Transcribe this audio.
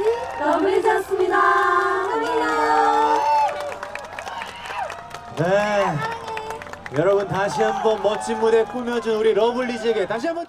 지금까지 러블리즈였습니다. 감사합니다. 네. 여러분 다시 한번 멋진 무대 꾸며준 우리 러블리즈에게 다시 한번.